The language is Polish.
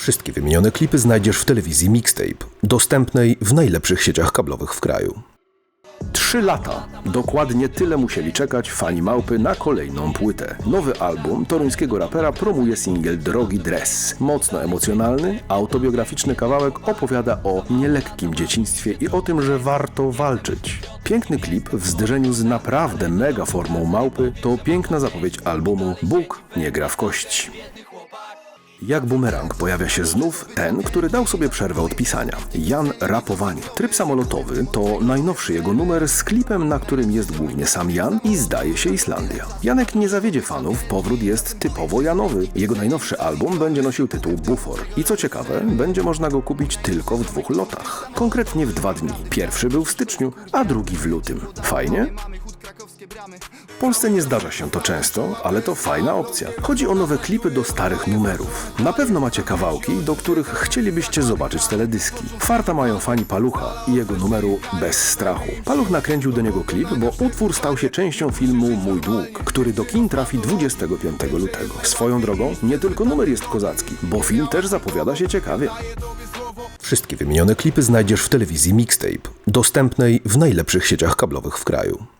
Wszystkie wymienione klipy znajdziesz w telewizji Mixtape, dostępnej w najlepszych sieciach kablowych w kraju. Trzy lata. Dokładnie tyle musieli czekać fani Małpy na kolejną płytę. Nowy album toruńskiego rapera promuje singiel Drogi Dress. Mocno emocjonalny, autobiograficzny kawałek opowiada o nielekkim dzieciństwie i o tym, że warto walczyć. Piękny klip w zderzeniu z naprawdę mega formą Małpy to piękna zapowiedź albumu Bóg nie gra w kości. Jak bumerang pojawia się znów ten, który dał sobie przerwę od pisania. Jan Rapowanie. Tryb samolotowy to najnowszy jego numer z klipem, na którym jest głównie sam Jan i zdaje się Islandia. Janek nie zawiedzie fanów, powrót jest typowo Janowy. Jego najnowszy album będzie nosił tytuł Bufor. I co ciekawe, będzie można go kupić tylko w dwóch lotach. Konkretnie w dwa dni. Pierwszy był w styczniu, a drugi w lutym. Fajnie? W Polsce nie zdarza się to często, ale to fajna opcja. Chodzi o nowe klipy do starych numerów. Na pewno macie kawałki, do których chcielibyście zobaczyć teledyski. Farta mają fani Palucha i jego numeru Bez strachu. Paluch nakręcił do niego klip, bo utwór stał się częścią filmu Mój dług, który do kin trafi 25 lutego. Swoją drogą, nie tylko numer jest kozacki, bo film też zapowiada się ciekawie. Wszystkie wymienione klipy znajdziesz w telewizji Mixtape, dostępnej w najlepszych sieciach kablowych w kraju.